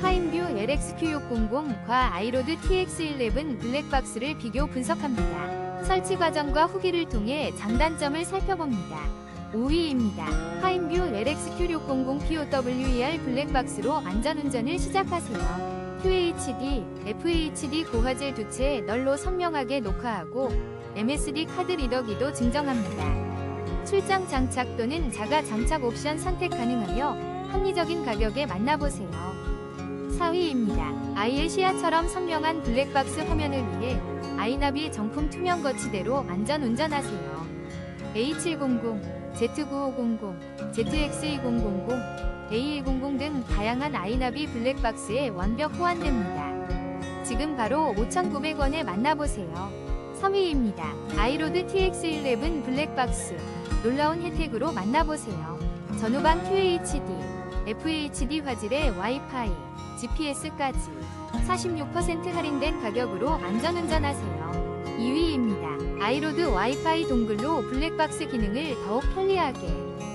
파인뷰 LXQ600과 아이로드 TX11 블랙박스를 비교 분석합니다. 설치 과정과 후기를 통해 장단점을 살펴봅니다. 5위입니다. 파인뷰 LXQ600 POWER 블랙박스로 안전운전을 시작하세요. QHD, FHD 고화질 두채 널로 선명하게 녹화하고 MSD 카드 리더기도 증정합니다. 출장 장착 또는 자가 장착 옵션 선택 가능하며 합리적인 가격에 만나보세요. 4위입니다. 아이의 시야처럼 선명한 블랙박스 화면을 위해 아이나비 정품 투명 거치대로 안전 운전하세요. A700, Z9500, ZX2000, A100 등 다양한 아이나비 블랙박스에 완벽 호환됩니다. 지금 바로 5,900원에 만나보세요. 3위입니다. 아이로드 TX11 블랙박스 놀라운 혜택으로 만나보세요. 전후방 QHD, FHD 화질의 와이파이, GPS까지 46% 할인된 가격으로 안전운전하세요. 2위입니다. 아이로드 와이파이 동글로 블랙박스 기능을 더욱 편리하게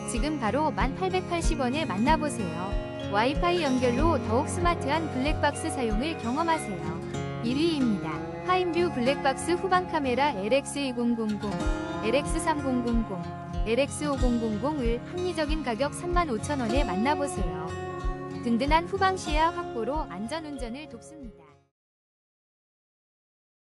지금 바로 1880원에 만나보세요. 와이파이 연결로 더욱 스마트한 블랙박스 사용을 경험하세요. 1위입니다. 파인뷰 블랙박스 후방 카메라 LX2000, LX3000, LX5000을 합리적인 가격 35,000원에 만나보세요. 든든한 후방 시야 확보로 안전운전을 돕습니다.